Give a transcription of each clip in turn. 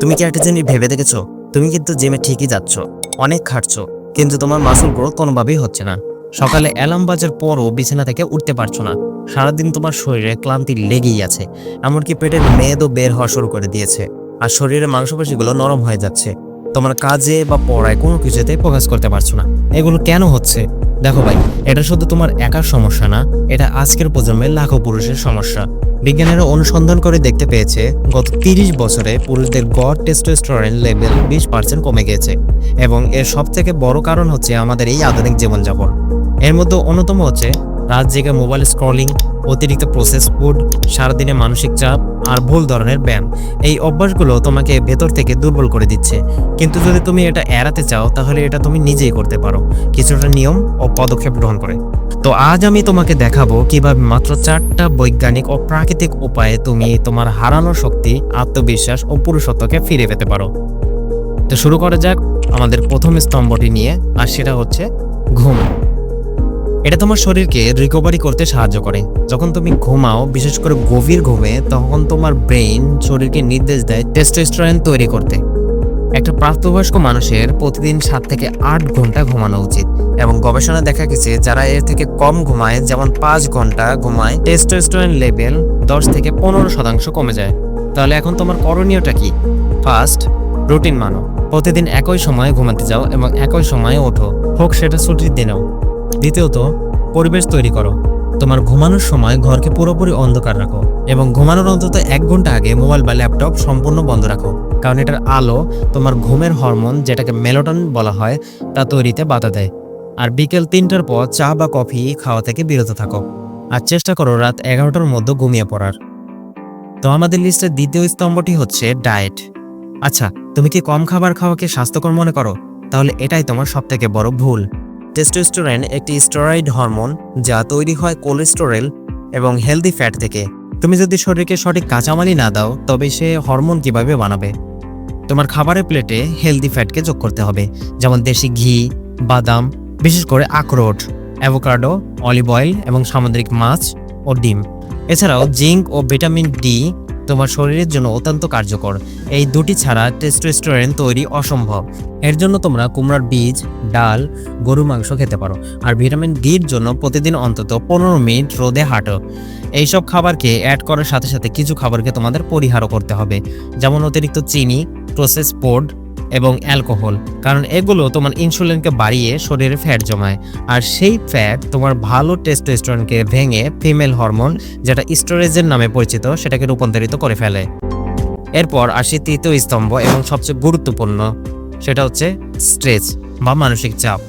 তুমি কি একটা জিনিস ভেবে দেখেছ? তুমি কিন্তু জিমে ঠিকই যাচ্ছ, অনেক খাটছো, কিন্তু তোমার মাসুল গ্রোথ কোনোভাবেই হচ্ছে না। সকালে অ্যালার্ম বাজার পরও বিছানা থেকে উঠতে পারছ না। সারাদিন তোমার শরীরে ক্লান্তি লেগেই আছে, এমনকি পেটের মেদও বের হওয়া শুরু করে দিয়েছে। আর শরীরের মাংসপেশিগুলো নরম হয়ে যাচ্ছে। তোমার কাজে বা পড়ায় কোনো কিছুতে ফোকাস করতে পারছ না। এগুলো কেন হচ্ছে? দেখো ভাই, এটা শুধু তোমার একার সমস্যা না, এটা আজকের প্রজন্মের লাখো পুরুষের সমস্যা। বিজ্ঞানীরা অনুসন্ধান করে দেখতে পেয়েছে, গত তিরিশ বছরে পুরুষদের গড় টেস্টোস্টেরন লেভেল বিশ পার্সেন্ট কমে গেছে। এবং এর সব থেকে বড় কারণ হচ্ছে আমাদের এই আধুনিক জীবনযাপন। এর মধ্যে অন্যতম হচ্ছে, রাত জেগে মোবাইল স্ক্রলিং অতিরিক্ত প্রসেস ফুড সারাদিনে মানসিক চাপ আর ভুল ধরনের ব্যায়াম। এই অভ্যাসগুলো তোমাকে ভেতর থেকে দুর্বল করে দিচ্ছে। কিন্তু যদি তুমি এটা এড়াতে চাও, তাহলে এটা তুমি নিজেই করতে পারো। কিছুটা নিয়ম ও পদক্ষেপ গ্রহণ করে। তো আজ আমি তোমাকে দেখাবো কীভাবে মাত্র চারটা বৈজ্ঞানিক ও প্রাকৃতিক উপায়ে তুমি তোমার হারানো শক্তি, আত্মবিশ্বাস ও পুরুষত্বকে ফিরে পেতে পারো। তো শুরু করা যাক আমাদের প্রথম স্তম্ভটি নিয়ে, আর সেটা হচ্ছে ঘুম। এটা তোমার শরীরকে রিকভারি করতে সাহায্য করে। যখন তুমি ঘুমাও, বিশেষ করে গভীর ঘুমে, তখন তোমার ব্রেইন শরীরকে নির্দেশ দেয় টেস্টোস্টেরন তৈরি করতে। একটা প্রাপ্তবয়স্ক মানুষের প্রতিদিন সাত থেকে আট ঘণ্টা ঘুমানো উচিত এবং গবেষণা দেখা গেছে, যারা এর থেকে কম ঘুমায়, যেমন পাঁচ ঘণ্টা ঘুমায় টেস্টোস্টেরন লেভেল দশ থেকে পনেরো শতাংশ কমে যায়। তাহলে এখন তোমার করণীয়টা কি? ফার্স্ট রুটিন মানো। প্রতিদিন একই সময়ে ঘুমাতে যাও এবং একই সময়ে ওঠো। হোক, সেটা ছুটির দিনেও। দ্বিতীয়ত, পরিবেশ তৈরি করো। তোমার ঘুমানোর সময় ঘরকে পুরোপুরি অন্ধকার রাখো এবং ঘুমানোর অন্তত এক ঘণ্টা আগে মোবাইল বা ল্যাপটপ সম্পূর্ণ বন্ধ রাখো। কারণ এটার আলো তোমার ঘুমের হরমোন, যেটাকে মেলোটন বলা হয়, তা তৈরিতে বাধা দেয়। আর বিকেল তিনটার পর চা বা কফি খাওয়া থেকে বিরত থাকো। আর চেষ্টা করো রাত এগারোটার মধ্যে ঘুমিয়ে পড়ার। তো আমাদের লিস্টের দ্বিতীয় স্তম্ভটি হচ্ছে ডায়েট। আচ্ছা তুমি কি কম খাবার খাওয়াকে স্বাস্থ্যকর মনে করো? তাহলে এটাই তোমার সবথেকে বড় ভুল। টেস্টোস্টেরন একটি স্টেরয়েড হরমোন যা তৈরি হয় কোলেস্টেরল এবং হেলদি ফ্যাট থেকে। তুমি যদি শরীরকে সঠিক কাঁচামালি না দাও, তবে সে হরমোন কীভাবে বানাবে? তোমার খাবারের প্লেটে হেলদি ফ্যাটকে যোগ করতে হবে, যেমন দেশি ঘি, বাদাম, বিশেষ করে আখরোট অ্যাভোকাডো অলিভ অয়েল এবং সামুদ্রিক মাছ ও ডিম। এছাড়াও জিঙ্ক ও ভিটামিন ডি তোমার শরীরের জন্য অত্যন্ত কার্যকর। এই দুটি ছাড়া টেস্টোস্টেরন তৈরি অসম্ভব। এর জন্য তোমরা কুমড়ার বীজ, ডাল গরু মাংস খেতে পারো। আর ভিটামিন ডির জন্য প্রতিদিন অন্তত পনেরো মিনিট রোদে হাঁটো। এইসব খাবারকে অ্যাড করার সাথে সাথে কিছু খাবারকে তোমাদের পরিহারও করতে হবে। যেমন অতিরিক্ত চিনি প্রসেস ফুড এবং অ্যালকোহল, কারণ এগুলো তোমার ইনসুলিনকে বাড়িয়ে শরীরে ফ্যাট জমায়। আর সেই ফ্যাট তোমার ভালো টেস্টোস্টেরনকে ভেঙে ফিমেল হরমোন যেটা স্টোরেজের নামে পরিচিত, সেটাকে রূপান্তরিত করে ফেলে। এরপর আসি তৃতীয় স্তম্ভ এবং সবচেয়ে গুরুত্বপূর্ণ, সেটা হচ্ছে স্ট্রেস বা মানসিক চাপ।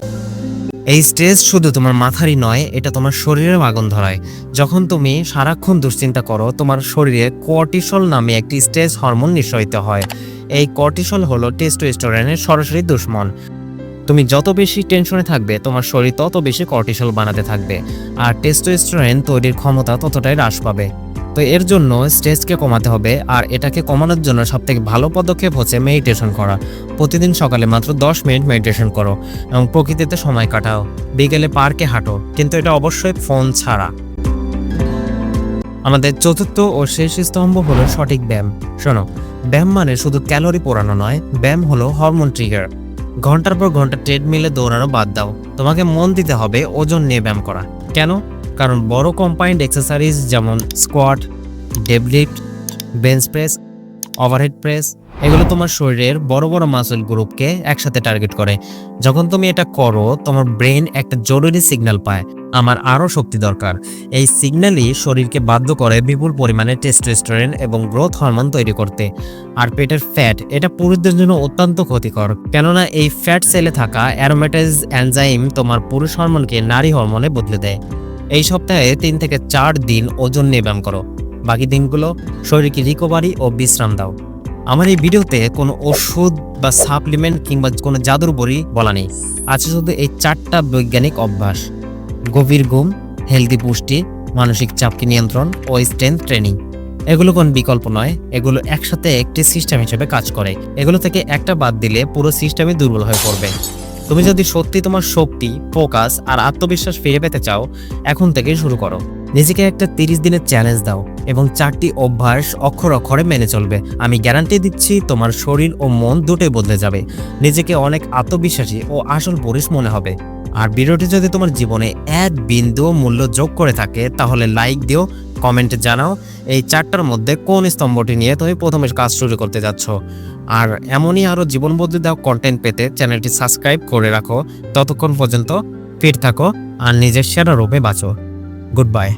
এই স্ট্রেস শুধু তোমার মাথারই নয়, এটা তোমার শরীরের আগুন ধরায়। যখন তুমি সারাক্ষণ দুশ্চিন্তা করো, তোমার শরীরে কর্টিসল নামে একটি স্ট্রেস হরমোন নিঃসরিত হয়। এই কর্টিসল হলো টেস্টোস্টেরনের সরাসরি দুশ্মন। তুমি যত বেশি টেনশনে থাকবে, তোমার শরীর তত বেশি কর্টিসল বানাতে থাকবে, আর টেস্টোস্টেরন তৈরির ক্ষমতা ততটাই হ্রাস পাবে। তো এর জন্য স্ট্রেসকে কমাতে হবে, আর এটাকে কমানোর জন্য সবথেকে ভালো পদক্ষেপ হচ্ছে মেডিটেশন করা। প্রতিদিন সকালে মাত্র দশ মিনিট মেডিটেশন করো এবং প্রকৃতিতে সময় কাটাও। বিকেলে পার্কে হাঁটো, কিন্তু এটা অবশ্যই ফোন ছাড়া। আমাদের চতুর্থ ও শেষ স্তম্ভ হলো সঠিক ব্যায়াম। শোনো, ব্যায়াম মানে শুধু ক্যালোরি পোড়ানো নয়, ব্যায়াম হলো হরমোন ট্রিগার ঘণ্টার পর ঘণ্টা ট্রেডমিলে দৌড়ানো বাদ দাও। তোমাকে মন দিতে হবে ওজন নিয়ে ব্যায়াম করা। কেন? কারণ বড় কম্পাইন্ড এক্সারসাইজ যেমন squat deadlift bench press overhead press এগুলো তোমার শরীরের বড় বড় মাসল গ্রুপকে একসাথে টার্গেট করে। যখন তুমি এটা করো, তোমার ব্রেন একটা জরুরি সিগন্যাল পায়। আমার আরও শক্তি দরকার। এই সিগন্যালই শরীরকে বাধ্য করে বিপুল পরিমাণে টেস্টোস্টেরন এবং গ্রোথ হরমোন তৈরি করতে। আর পেটের ফ্যাট এটা পুরুষদের জন্য অত্যন্ত ক্ষতিকর। কেননা এই ফ্যাট সেলে থাকা অ্যারোমেটাইজ অ্যানজাইম তোমার পুরুষ হরমোনকে নারী হরমোনে বদলে দেয়। এই সপ্তাহে তিন থেকে চার দিন ওজন নিয়ে ব্যায়াম করো। বাকি দিনগুলো শরীরকে রিকভারি ও বিশ্রাম দাও। আমার এই ভিডিওতে কোনো ওষুধ বা সাপ্লিমেন্ট কিংবা কোনো জাদুর বড়ি বলা নেই। আছে শুধু এই চারটা বৈজ্ঞানিক অভ্যাস। গভীর ঘুম হেলদি পুষ্টি, মানসিক চাপকে নিয়ন্ত্রণ ও স্ট্রেংথ ট্রেনিং এগুলো কোন বিকল্প নয়, এগুলো একসাথে একটি সিস্টেম হিসেবে কাজ করে। এগুলো থেকে একটা বাদ দিলে পুরো সিস্টেমই দুর্বল হয়ে পড়বে। তুমি যদি সত্যি তোমার শক্তি ফোকাস আর আত্মবিশ্বাস ফিরে পেতে চাও, এখন থেকেই শুরু করো। নিজেকে একটা তিরিশ দিনের চ্যালেঞ্জ দাও এবং চারটি অভ্যাস অক্ষর অক্ষরে মেনে চলবে। আমি গ্যারান্টি দিচ্ছি তোমার শরীর ও মন দুটোই বদলে যাবে। নিজেকে অনেক আত্মবিশ্বাসী ও আসল পরিস মনে হবে। আর ভিডিওটি যদি তোমার জীবনে এক বিন্দু মূল্য যোগ করে থাকে, তাহলে লাইক দিও কমেন্টে জানাও, এই চারটার মধ্যে কোন স্তম্ভটি নিয়ে তুমি প্রথমে কাজ শুরু করতে যাচ্ছ। আর এমনই আরও জীবন বদলে দেওয়া কন্টেন্ট পেতে চ্যানেলটি সাবস্ক্রাইব করে রাখো, ততক্ষণ পর্যন্ত ফিট থাকো আর নিজের সেরা রূপে বাঁচো। Good bye